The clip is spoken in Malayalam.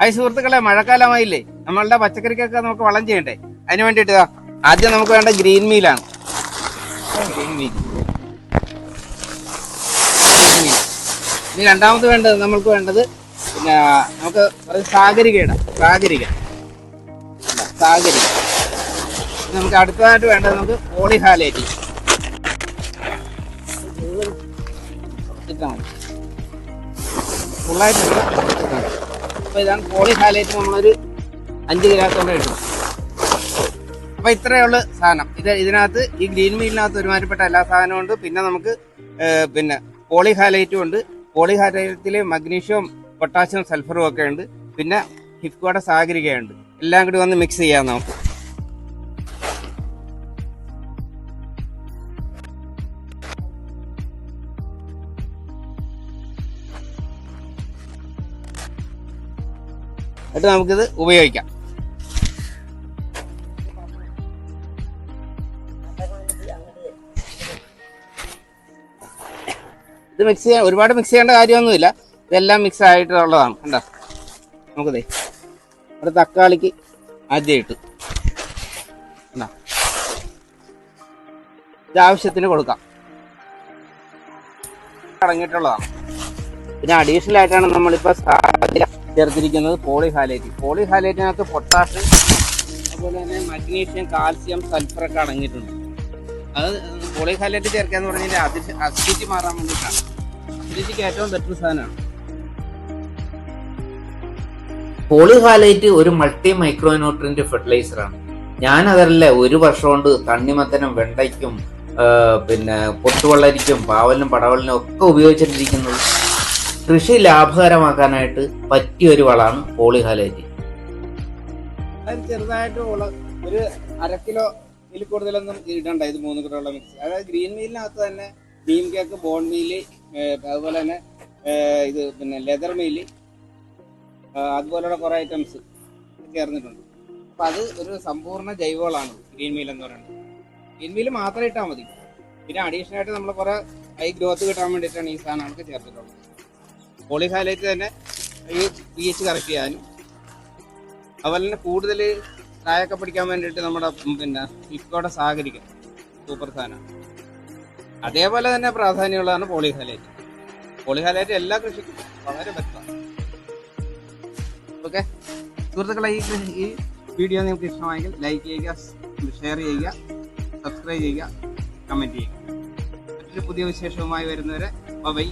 ഹായ് സുഹൃത്തുക്കളെ മഴക്കാലമായില്ലേ? നമ്മളുടെ പച്ചക്കറിക്കൊക്കെ നമുക്ക് വളം ചെയ്യണ്ടേ? അതിന് വേണ്ടിയിട്ട് ആദ്യം നമുക്ക് വേണ്ട ഗ്രീൻ മീലാണ്. ഗ്രീൻ ഇനി രണ്ടാമത് വേണ്ടത് നമ്മൾക്ക് വേണ്ടത് പിന്നെ നമുക്ക് സാഗരികയുടെ സാഗരിക. സാഗരിക. നമുക്ക് അടുത്തതായിട്ട് വേണ്ടത് നമുക്ക് പോളിഹാലേറ്റ്. ഫുള്ളായിട്ടുണ്ട് അപ്പോൾ ഇതാണ് പോളിഹാലേറ്റ് നമ്മളൊരു അഞ്ച് ഗ്രാസോടെ ഇട്ടു അപ്പോൾ ഇത്രയേ ഉള്ളൂ സാധനം. ഇത് ഇതിനകത്ത് ഈ ഗ്രീൻ മീലിനകത്ത് ഒരുമാതിരിപ്പെട്ട എല്ലാ സാധനവും ഉണ്ട്. പിന്നെ നമുക്ക് പിന്നെ പോളി ഹൈലൈറ്റും ഉണ്ട്. പോളി പോളിഹാലൈറ്റിൽ മഗ്നീഷ്യവും പൊട്ടാസ്യം സൾഫറും ഒക്കെ ഉണ്ട്. പിന്നെ ഹിഫ്കോടെ സാഗരികയുണ്ട്. എല്ലാം കൂടി വന്ന് മിക്സ് ചെയ്യാം നമുക്ക്. എന്നിട്ട് നമുക്കിത് ഉപയോഗിക്കാം. ഇത് മിക്സ് ചെയ്യാൻ ഒരുപാട് മിക്സ് ചെയ്യേണ്ട കാര്യമൊന്നുമില്ല. ഇതെല്ലാം മിക്സ് ആയിട്ടുള്ളതാണ് കണ്ടോ? നമുക്കിതേ ഒരു തക്കാളിക്ക് ആദ്യം ഇട്ടു ഇത് ആവശ്യത്തിന് കൊടുക്കാം. അടങ്ങിയിട്ടുള്ളതാണ്. പിന്നെ അഡീഷണൽ ആയിട്ടാണ് നമ്മളിപ്പോൾ സാധ്യത ചേർത്തിരിക്കുന്നത് പോളിഹാലേറ്റ് പോളിഹാലേറ്റിനകത്ത് പൊട്ടാഷ് അതുപോലെ തന്നെ മഗ്നീഷ്യം കാൽസ്യം സൾഫർ ഒക്കെ അടങ്ങിയിട്ടുണ്ട്. അത് പോളിഹാലേറ്റ് ചേർക്കാന്ന് പറഞ്ഞാൽ അസിഡിറ്റി മാറാൻ വേണ്ടിയിട്ടാണ്. അസിഡിറ്റിക്ക് ഏറ്റവും ബെറ്റർ സാധനമാണ്. പോളിഹാലൈറ്റ് ഒരു മൾട്ടി മൈക്രോന്യൂട്രിയന്റ് ഫെർട്ടിലൈസർ ആണ്. ഞാൻ അതല്ല ഒരു വർഷം കൊണ്ട് തണ്ണിമത്തനും വെണ്ടയ്ക്കും പിന്നെ പൊട്ടുവെള്ളരിക്കും പാവലിനും പടവലിനും ഒക്കെ ഉപയോഗിച്ചിട്ടിരിക്കുന്നത്. കൃഷി ലാഭകരമാക്കാനായിട്ട് പറ്റിയ ഒരു വളമാണ് പോളിഹാലേജ്. ചെറുതായിട്ട് ഒരു അര കിലോ ഇതിൽ കൂടുതലൊന്നും ഇടണ്ട ഇത് മൂന്ന് കിലോ ഉള്ള മിക്സ് അതായത് ഗ്രീൻ മീലിനകത്ത് തന്നെ ബീം കേക്ക് ബോൺ മീൽ അതുപോലെ തന്നെ ഇത് പിന്നെ ലെതർ മീൽ അതുപോലുള്ള കുറേ ഐറ്റംസ് ചേർന്നിട്ടുണ്ട്. അപ്പം അത് ഒരു സമ്പൂർണ ജൈവവളമാണ് ഗ്രീൻ മീൽ എന്ന് പറയുന്നത്. ഗ്രീൻ മീൽ മാത്രം ഇട്ടാൽ മതി. പിന്നെ അഡീഷണൽ ആയിട്ട് നമ്മൾ കുറേ ഹൈ ഗ്രോത്ത് കിട്ടാൻ വേണ്ടിയിട്ടാണ് ഈ സാധനങ്ങളൊക്കെ ചേർത്തിട്ടുള്ളത്. പോളിഹാലൈറ്റ് തന്നെ ഈ പി എച്ച് കറക്റ്റ് ചെയ്യാനും. അതുപോലെ തന്നെ കൂടുതൽ കായൊക്കെ പിടിക്കാൻ വേണ്ടിയിട്ട് നമ്മുടെ പിന്നെ ഇപ്പോടെ സഹകരിക്കും സൂപ്പർ സാധനം. അതേപോലെ തന്നെ പ്രാധാന്യമുള്ളതാണ് പോളിഹാലൈറ്റ് പോളിഹാലൈറ്റ് എല്ലാ കൃഷിക്കും വളരെ ബെറ്ററാണ് ഓക്കെ സുഹൃത്തുക്കളെ ഈ ഈ വീഡിയോ നിങ്ങൾക്ക് ഇഷ്ടമായെങ്കിൽ ലൈക്ക് ചെയ്യുക ഷെയർ ചെയ്യുക സബ്സ്ക്രൈബ് ചെയ്യുക കമന്റ് ചെയ്യുക. മറ്റൊരു പുതിയ വിശേഷവുമായി വരുന്നവരെ ബൈ